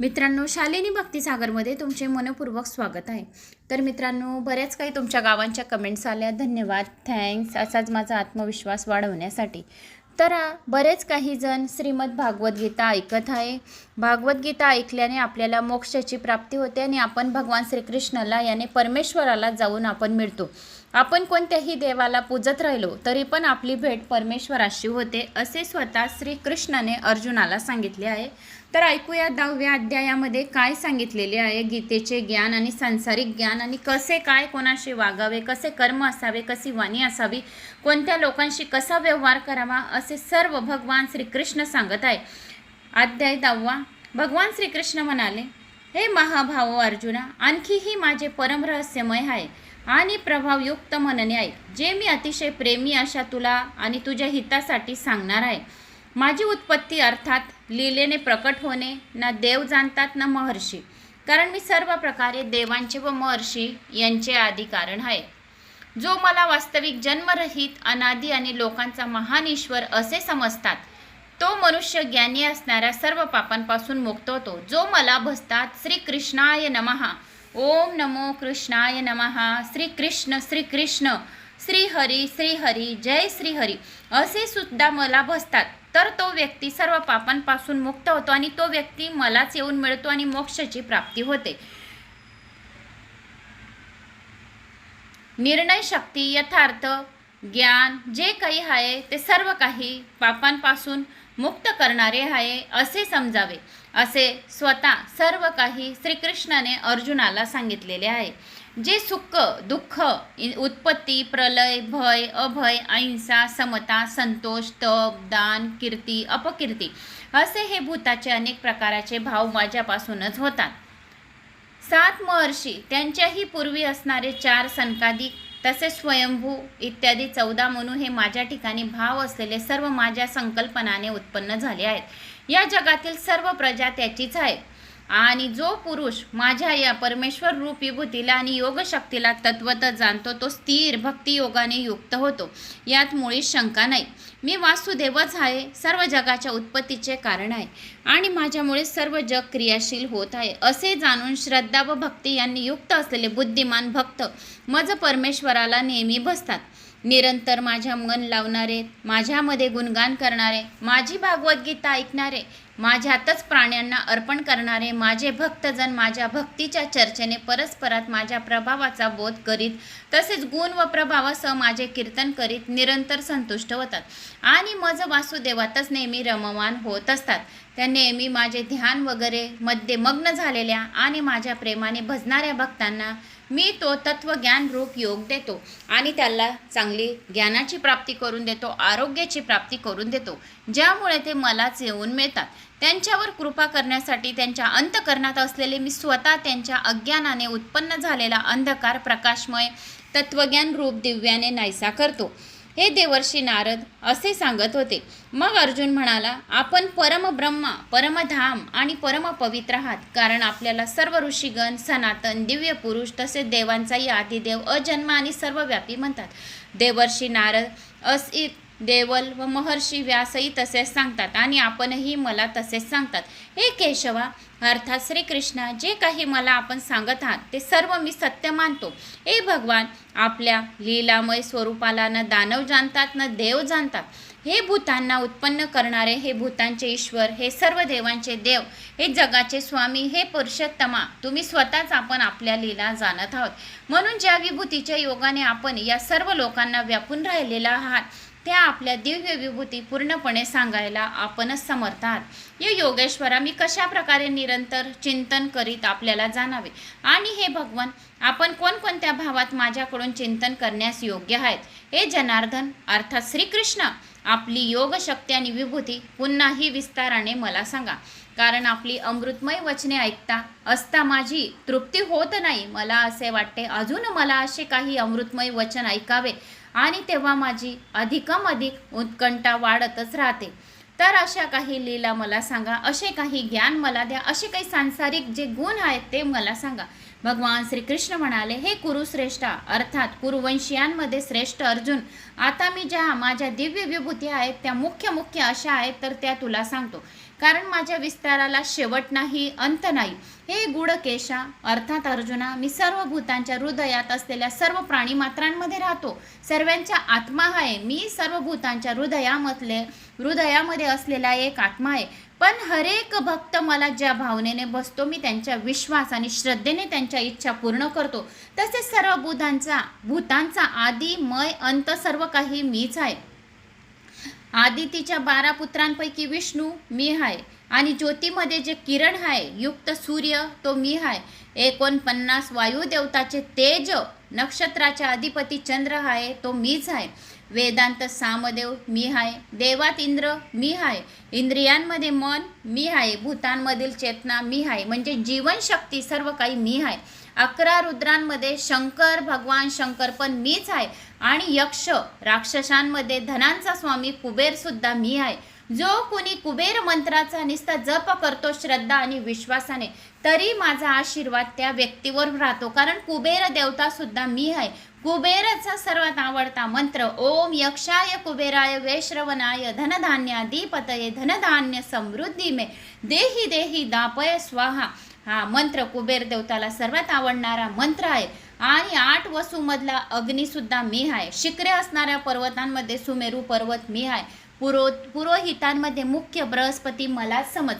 मित्रांनो शालिनी भक्तिसागरमध्ये तुमचे मनपूर्वक स्वागत आहे. तर मित्रांनो बऱ्याच काही तुमच्या गावांच्या कमेंट्स आल्या. धन्यवाद. थँक्स असाच माझा आत्मविश्वास वाढवण्यासाठी. तर बरेच काही जण श्रीमद भागवद्गीता ऐकत आहे. भागवद्गीता ऐकल्याने आपल्याला मोक्षाची प्राप्ती होते आणि आपण भगवान श्रीकृष्णाला याने परमेश्वराला जाऊन आपण मिळतो. आपण कोणत्याही देवाला पूजत राहिलो तरी पण आपली भेट परमेश्वराशी होते असे स्वतः श्रीकृष्णाने अर्जुनाला सांगितले आहे. तर ऐकूया दहाव्या अध्यायामध्ये काय सांगितलेले आहे. गीतेचे ज्ञान आणि सांसारिक ज्ञान आणि कसे काय कोणाशी वागावे कसे कर्म असावे कशी वाणी असावी कोणत्या लोकांशी कसा व्यवहार करावा असे सर्व भगवान श्रीकृष्ण सांगत आहे. अध्याय दहावा. भगवान श्रीकृष्ण म्हणाले हे महाभाव अर्जुना आणखीही माझे परम रहस्यमय आहे. आणि प्रभावयुक्त म्हणणे ऐक जे मी अतिशय प्रेमी अशा तुला आणि तुझ्या हितासाठी सांगणार आहे. माझी उत्पत्ती अर्थात लीलेने प्रकट होणे ना देव जाणतात ना महर्षी. कारण मी सर्व प्रकारे देवांचे व महर्षी यांचे आदी कारण आहे. जो मला वास्तविक जन्मरहित अनादी आणि लोकांचा महान ईश्वर असे समजतात तो मनुष्य ज्ञानी असणाऱ्या सर्व पापांपासून मुक्त होतो. जो मला भसतात श्रीकृष्णाय नमहा ओम नमो कृष्णाय नमहा श्रीकृष्ण श्रीकृष्ण श्रीहरी श्रीहरी जय श्रीहरी असे सुद्धा मला भसतात तर तो व्यक्ती सर्व पापांपासून मुक्त होतो आणि तो व्यक्ती मलाच येऊन मिळतो आणि मोक्षाची प्राप्ती होते. निर्णय शक्ती यथार्थ ज्ञान जे काही आहे ते सर्व काही पापांपासून मुक्त करणारे आहे असे समजावे असे स्वतः सर्व काही श्रीकृष्णाने अर्जुनाला सांगितलेले आहे. जे सुख दुःख उत्पत्ती प्रलय भय अभय अहिंसा समता संतोष तप दान कीर्ती अपकीर्ती असे हे भूताचे अनेक प्रकाराचे भाव माझ्यापासूनच होतात. सात महर्षी त्यांच्याही पूर्वी असणारे चार सनकादिक तसेच स्वयंभू इत्यादी चौदा मनू हे माझ्या ठिकाणी भाव असलेले सर्व माझ्या संकल्पनाने उत्पन्न झाले आहेत. या जगातील सर्व प्रजा त्याचीच आहे आणि जो पुरुष माझ्या या परमेश्वर रूप विभूतीला आणि योगशक्तीला तत्वत जाणतो तो स्थिर भक्तियोगाने युक्त होतो. यात मुळी शंका नाही. मी वासुदेवच आहे सर्व जगाच्या उत्पत्तीचे कारण आहे आणि माझ्यामुळे सर्व जग क्रियाशील होत आहे. असे जाणून श्रद्धा व भक्ती यांनी युक्त असलेले बुद्धिमान भक्त मज परमेश्वराला नेहमी बसतात. निरंतर माझ्या मन लावणारे माझ्यामध्ये गुणगान करणारे माझी भागवद्गीता ऐकणारे माझ्यातच प्राण्यांना अर्पण करणारे माझे भक्तजन माझ्या भक्तीच्या चर्चेने परस्परात माझ्या प्रभावाचा बोध करीत तसेच गुण व प्रभावासह माझे कीर्तन करीत निरंतर संतुष्ट होतात. आणि मज वासुदेवातच नेहमी रममान होत असतात. त्या नेहमी माझे ध्यान वगैरे मध्ये मग्न झालेल्या आणि माझ्या प्रेमाने भजणाऱ्या भक्तांना मी तो तत्वज्ञान रूप योग देतो आणि त्याला चांगली ज्ञानाची प्राप्ती करून देतो आरोग्याची प्राप्ती करून देतो. ज्यामुळे ते मलाच येऊन मिळतात. त्यांच्यावर कृपा करण्यासाठी त्यांच्या अंतकरणात असलेले मी स्वतः त्यांच्या अज्ञानाने उत्पन्न झालेला अंधकार प्रकाशमय तत्वज्ञान रूप दिव्याने नाहीसा करतो. हे देवर्षी नारद असे सांगत होते. मग अर्जुन म्हणाला आपण परमब्रह्मा परमधाम आणि परमपवित्र आहात. कारण आपल्याला सर्व ऋषीगण सनातन दिव्य पुरुष तसेच देवांचाही आदिदेव अजन्म आणि सर्वव्यापी म्हणतात. देवर्षी नारद असित देवल व महर्षी व्यासही तसेच सांगतात आणि आपणही मला तसेच सांगतात. हे केशवा अर्थात श्रीकृष्ण जे काही मला आपण सांगत आहात ते सर्व मी सत्य मानतो. हे भगवान आपल्या लीलामय स्वरूपाला न दानव जाणतात न देव जाणतात. हे भूतांना उत्पन्न करणारे हे भूतांचे ईश्वर हे सर्व देवांचे देव हे जगाचे स्वामी हे पुरुषोत्तमा तुम्ही स्वतःच आपण आपल्या लीला जाणत आहोत. म्हणून ज्या विभूतीच्या योगाने आपण या सर्व लोकांना व्यापून राहिलेला आहात त्या आपल्या दिव्य विभूती पूर्णपणे सांगायला आपणच समर्थ आहात. या योगेश्वरा मी कशा प्रकारे निरंतर चिंतन करीत आपल्याला जाणावे? आणि हे भगवान आपण कोणकोणत्या भावात माझ्याकडून चिंतन करण्यास योग्य आहेत? हे जनार्दन अर्थात श्रीकृष्ण आपली योगशक्ती आणि विभूती पुन्हाही विस्ताराने मला सांगा. कारण आपली अमृतमय वचने ऐकता असता माझी तृप्ती होत नाही. मला असे वाटते अजून मला असे काही अमृतमय वचन ऐकावे? आणि तेव्हा माझी अधिकम अधिक उत्कंठा वाढतच राहते. तर अशा काही लीला मला सांगा. असे काही ज्ञान मला द्या. असे काही सांसारिक जे गुण आहेत ते मला सांगा. भगवान श्रीकृष्ण म्हणाले हे कुरुश्रेष्ठा अर्थात कुरुवंशियांमध्ये श्रेष्ठ अर्जुन आता मी ज्या माझ्या दिव्य विभूती आहेत त्या मुख्य मुख्य अशा आहेत तर त्या तुला सांगतो. कारण माझ्या विस्ताराला शेवट नाही अंत नाही. हे गुडकेशा अर्थात अर्जुना मी सर्व भूतांच्या हृदयात असलेल्या सर्व प्राणी मात्रांमध्ये राहतो. सर्वांच्या आत्मा आहे. मी सर्व भूतांच्या हृदयामधले हृदयामध्ये असलेला एक आत्मा आहे. पण हरेक भक्त मला ज्या भावनेने बसतो मी त्यांच्या विश्वास आणि श्रद्धेने त्यांच्या इच्छा पूर्ण करतो. तसेच सर्व भूतांचा भूतांचा आदी मय अंत सर्व काही मीच आहे. आदितीच्या बारा पुत्रांपैकी विष्णू मी आहे आणि ज्योतीमध्ये जे किरण आहे युक्त सूर्य तो मी आहे एकोणपन्नास वायुदेवताचे तेज नक्षत्राच्या अधिपती चंद्र आहे तो मीच आहे वेदांत सामदेव मी आहे देवात इंद्र मी आहे इंद्रियांमध्ये मन मी आहे भूतांमधील चेतना मी आहे म्हणजे जीवनशक्ती सर्व काही मी आहे अकरा रुद्रांमध्ये शंकर भगवान शंकर पण मीच आहे. आणि यक्ष राक्षसांमध्ये धनांचा स्वामी कुबेर सुद्धा मी आहे. जो कोणी कुबेर मंत्राचा निस्ता जप करतो श्रद्धा आणि विश्वासाने तरी माझा आशीर्वाद त्या व्यक्तीवर राहतो. कारण कुबेर देवता सुद्धा मी आहे. कुबेरचा सर्वात आवडता मंत्र ओम यक्षाय कुबेराय वैश्रवणाय धनधान्याधिपतये धनधान्य समृद्धी मे देही देही दापय स्वाहा. हा मंत्र कुबेर देवताला सर्वात आवडणारा मंत्र आहे. आणि आठ वसूमधला अग्निसुद्धा मी आहे. शिखरे असणाऱ्या पर्वतांमध्ये सुमेरू पर्वत मी आहे. पुरो पुरोहितांमध्ये मुख्य बृहस्पती मला समज.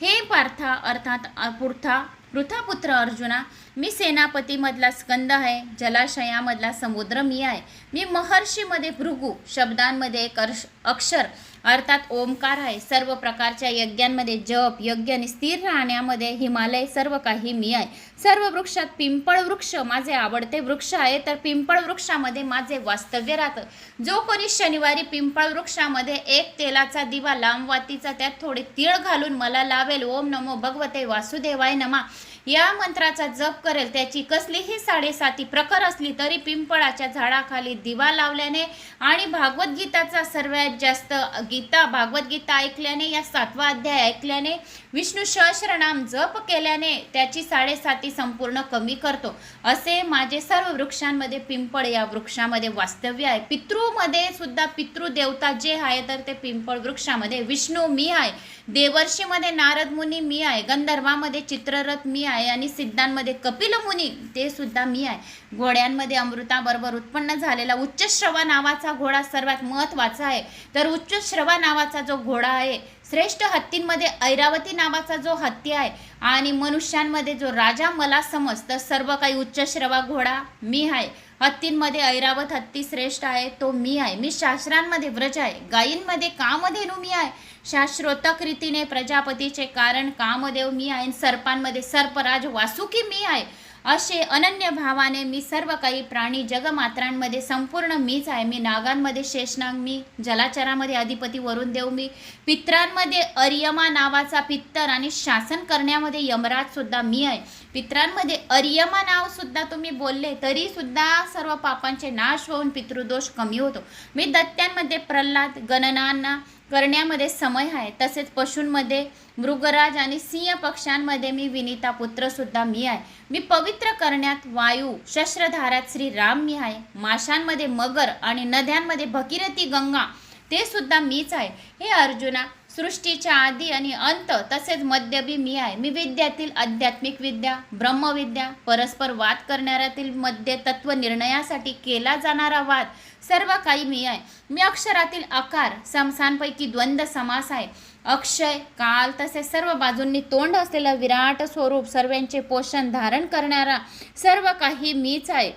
हे पार्था अर्थात पुर्था पृथापुत्र अर्जुना मी सेनापतीमधला स्कंद आहे. जलाशयामधला समुद्र मी आहे. मी महर्षीमध्ये भृगू शब्दांमध्ये एक अर्श अक्षर अर्थात ओंकार आहे. सर्व प्रकारच्या यज्ञांमध्ये जप यज्ञ आणि स्थिर राहण्यामध्ये हिमालय सर्व काही मी आहे. सर्व वृक्षात पिंपळ वृक्ष माझे आवडते वृक्ष आहे तर पिंपळ वृक्षामध्ये माझे वास्तव्य राहतं. जो कोणी शनिवारी पिंपळ वृक्षामध्ये एक तेलाचा दिवा लांब वातीचा त्यात थोडे तीळ घालून मला लावेल. ओम नमो भगवते वासुदेवाय नमा. या मंत्राचा जप करेल त्याची कसलीही साडेसाती प्रखर असली तरी पिंपळाच्या झाडाखाली दिवा लावल्याने आणि भागवद्गीताचा सर्वात जास्त गीता भागवत ऐकल्याने या सातवा अध्याय ऐकल्याने विष्णू सहस्रनाम जप केल्याने त्याची साडेसाती संपूर्ण कमी करतो. असे माझे सर्व वृक्षांमध्ये पिंपळ या वृक्षामध्ये वास्तव्य आहे. पितृमध्ये सुद्धा पितृदेवता जे आहे तर ते पिंपळ वृक्षामध्ये. विष्णू मी आहे. देवर्षीमध्ये नारद मुनी मी आहे. गंधर्वामध्ये चित्ररथ मी आहे. आहे आणि सिद्धांमध्ये कपिल मुनी ते सुद्धा मी आहे. घोड्यांमध्ये अमृताबरोबर उत्पन्न झालेला उच्चश्रवा नावाचा घोडा सर्वात महत्त्वाचा आहे. तर उच्चश्रवा नावाचा जो घोडा आहे श्रेष्ठ हत्तींमध्ये ऐरावती नावाचा जो हत्ती आहे आणि मनुष्यांमध्ये जो राजा मला समज तर सर्व काही उच्चश्रवा घोडा मी आहे. हत्तींमध्ये ऐरावत हत्ती श्रेष्ठ आहे तो मी आहे. मी शास्त्रांमध्ये व्रज आहे. गायींमध्ये कामधेनू मी आहे. शास्त्रोतक रीतीने प्रजापतीचे कारण कामदेव मी आहे सर्पांमध्ये सर्पराज वासुकी मी आहे असे अनन्य भावाने मी सर्व काही प्राणी जगमात्रांमध्ये संपूर्ण मीच आहे. मी नागांमध्ये शेषनाग मी जलाचरामध्ये अधिपती वरुण देव मी पित्रांमध्ये अर्यमा नावाचा पित्तर आणि शासन करण्यामध्ये यमराज सुद्धा मी आहे. पित्रांमध्ये अर्यमा नाव सुद्धा तुम्ही बोलले तरी सुद्धा सर्व पापांचे नाश होऊन पितृदोष कमी होतो. मी दत्त्यांमध्ये प्रल्हाद गणनांना करण्यामध्ये समय आहे. तसेच पशूंमध्ये मृगराज आणि सिंह पक्ष्यांमध्ये मी विनिता पुत्रसुद्धा मी आहे. मी पवित्र करण्यात वायू शस्त्रधारात श्रीराम मी आहे. माशांमध्ये मगर आणि नद्यांमध्ये भगीरथी गंगा ते सुद्धा मीच आहे. हे अर्जुना सृष्टीच्या आधी आणि अंत तसेच मध्यबी मी आहे. मी विद्यातील आध्यात्मिक विद्या ब्रह्मविद्या परस्पर वाद करणाऱ्यातील मध्य तत्व निर्णयासाठी केला जाणारा वाद सर्व काही मी आहे. मी अक्षरातील आकार समसांपैकी द्वंद्व समास आहे. अक्षय काल तसेच सर्व बाजूंनी तोंड असलेलं विराट स्वरूप सर्वांचे पोषण धारण करणारा सर्व काही मीच आहे.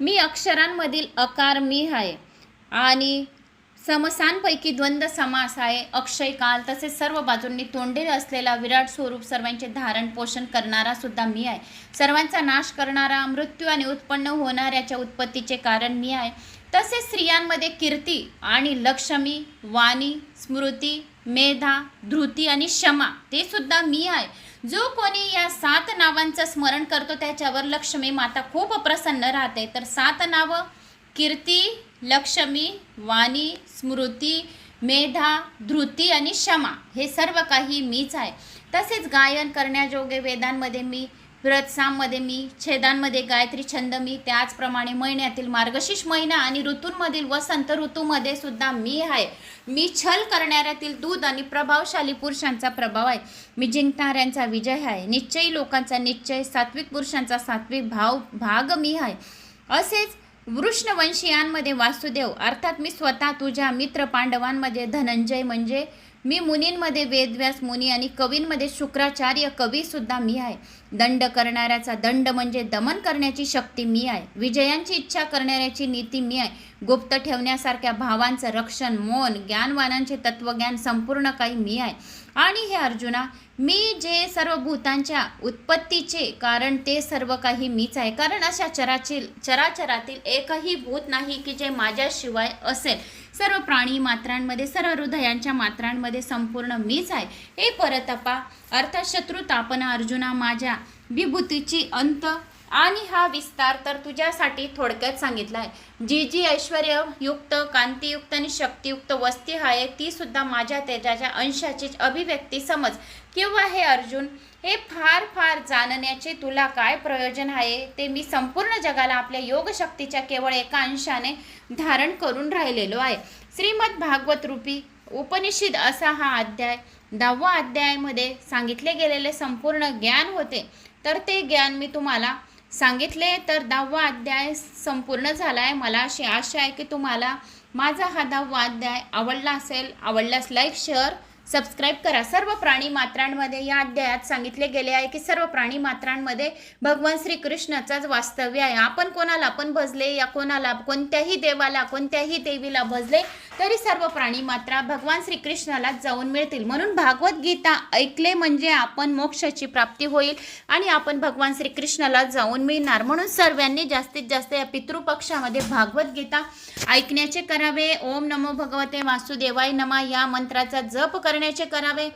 मी अक्षरांमधील आकार मी आहे. आणि समसांपैकी द्वंद्व समास आहे अक्षय काल तसेच सर्व बाजूंनी तोंडे असलेला विराट स्वरूप सर्वांचे धारण पोषण करणारा सुद्धा मी आहे. सर्वांचा नाश करणारा मृत्यू आणि उत्पन्न होणाऱ्याच्या उत्पत्तीचे कारण मी आहे. तसेच स्त्रियांमध्ये कीर्ती आणि लक्ष्मी वाणी स्मृती मेधा धृती आणि क्षमा ते सुद्धा मी आहे. जो कोणी या सात नावांचं स्मरण करतो त्याच्यावर लक्ष्मी माता खूप प्रसन्न राहते. तर सात नावं कीर्ती लक्ष्मी वाणी स्मृती मेधा धृती आणि क्षमा हे सर्व काही मीच आहे. तसेच गायन करण्याजोगे वेदांमध्ये मी व्रतसाममध्ये मी छेदांमध्ये गायत्री छंद मी त्याचप्रमाणे महिन्यातील मार्गशीर्ष महिना आणि ऋतूंमधील वसंत ऋतूमध्ये सुद्धा मी आहे. मी छल करणाऱ्यातील दूध आणि प्रभावशाली पुरुषांचा प्रभाव आहे. मी जिंकणाऱ्यांचा विजय आहे. निश्चयी लोकांचा निश्चय सात्विक पुरुषांचा सात्विक भाव भाग मी आहे. असेच वृष्णवंशीयांमध्ये वासुदेव. अर्थात मी स्वतः तुझ्या मित्र पांडवांमध्ये धनंजय म्हणजे मी मुनींमध्ये वेदव्यास मुनी आणि कवींमध्ये शुक्राचार्य कवीसुद्धा मी आहे. दंड करणाऱ्याचा दंड म्हणजे दमन करण्याची शक्ती मी आहे. विजयांची इच्छा करणाऱ्याची नीती मी आहे. गुप्त ठेवण्यासारख्या भावांचं रक्षण मौन ज्ञानवानांचे तत्वज्ञान संपूर्ण काही मी आहे. आणि हे अर्जुना मी जे सर्व भूतांच्या उत्पत्तीचे कारण ते सर्व काही मीच आहे. कारण अशा चराचील चराचरातील एकही भूत नाही की जे माझ्याशिवाय असेल. सर्व प्राणी मात्रांमध्ये सर्व हृदयांच्या मात्रांमध्ये संपूर्ण मीच आहे. हे परतपा अर्थात शत्रू तापना अर्जुना माझ्या विभूतीची अंत आणि हा विस्तार तर तुझ्यासाठी थोडक्यात सांगितला आहे जी जी ऐश्वर्ययुक्त कांतीयुक्त आणि शक्तियुक्त वस्ती आहे ती सुद्धा माझ्या तेजाच्या अंशाची अभिव्यक्ती समज. किंवा हे अर्जुन हे फार फार जाणण्याचे तुला काय प्रयोजन आहे? ते मी संपूर्ण जगाला आपल्या योगशक्तीच्या केवळ एका अंशाने धारण करून राहिलेलो आहे. श्रीमद भागवत रूपी उपनिषद असा हा अध्याय दहावा अध्यायामध्ये सांगितले गेलेले संपूर्ण ज्ञान होते. तर ते ज्ञान मी तुम्हाला सांगितले तर दहावा अध्याय संपूर्ण झाला आहे मला अशी आशा आहे की तुम्हाला माझा हा दहावा अध्याय आवडला असेल आवडल्यास लाईक शेअर सबस्क्राईब करा. सर्व प्राणी मात्रांमध्ये या अध्यायात सांगितले गेले आहे की सर्व प्राणी मात्रांमध्ये भगवान श्रीकृष्णाचाच वास्तव्य आहे. आपण कोणाला पण भजले या कोणाला कोणत्याही देवाला कोणत्याही देवीला भजले तरी सर्व प्राणी मात्रा भगवान श्रीकृष्णालाच जाऊन मिळतील. म्हणून भागवत गीता ऐकले म्हणजे आपण मोक्षाची प्राप्ती होईल आणि आपण भगवान श्रीकृष्णाला जाऊन मिळणार. म्हणून सर्वांनी जास्तीत जास्त या पितृपक्षामध्ये भागवत गीता ऐकण्याचे करावे. ओम नमो भगवते वासुदेवाय नमा. या मंत्राचा जप करण्याचे करावे.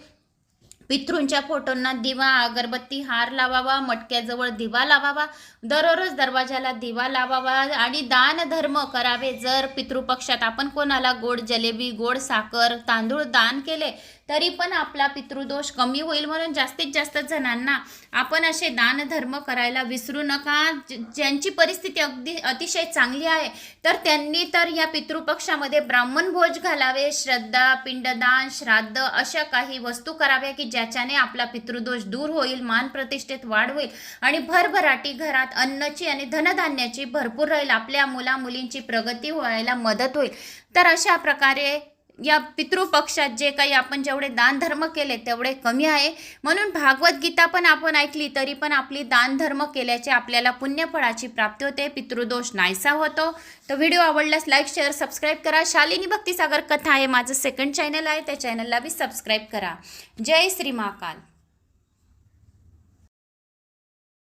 पितृंच्या फोटोंना दिवा अगरबत्ती हार लावावा मटक्याजवळ दिवा लावावा दररोज दरवाजाला दिवा लावावा आणि दान धर्म करावे. जर पितृपक्षात आपण कोणाला गोड जलेबी गोड साखर तांदूळ दान केले तरी पण आपला पितृदोष कमी होईल म्हणून जास्तीत जास्त जणांना आपण असे दानधर्म करायला विसरू नका. ज्यांची परिस्थिती अगदी अतिशय चांगली आहे तर त्यांनी तर या पितृपक्षामध्ये ब्राह्मण भोज घालावे श्रद्धा पिंडदान श्राद्ध अशा काही वस्तू कराव्या की ज्याच्याने आपला पितृदोष दूर होईल मान प्रतिष्ठेत वाढ होईल आणि भरभराटी घरात अन्नाची आणि धनधान्याची भरपूर राहील. आपल्या मुला मुलींची प्रगती व्हायला मदत होईल. तर अशा प्रकारे या पितृपक्षात जे काही आपण जेवढे दानधर्म केले तेवढे कमी आहे. म्हणून भागवत गीता पण आपण ऐकली तरी पण आपली दानधर्म केल्याचे आपल्याला पुण्यफळाची प्राप्ती होते पितृदोष नाहीसा होतो. तर व्हिडिओ आवडल्यास लाईक शेअर सबस्क्राईब करा. शालिनी भक्तिसागर कथा आहे माझं सेकंड चॅनल आहे त्या चॅनलला बी सबस्क्राईब करा. जय श्री महाकाल.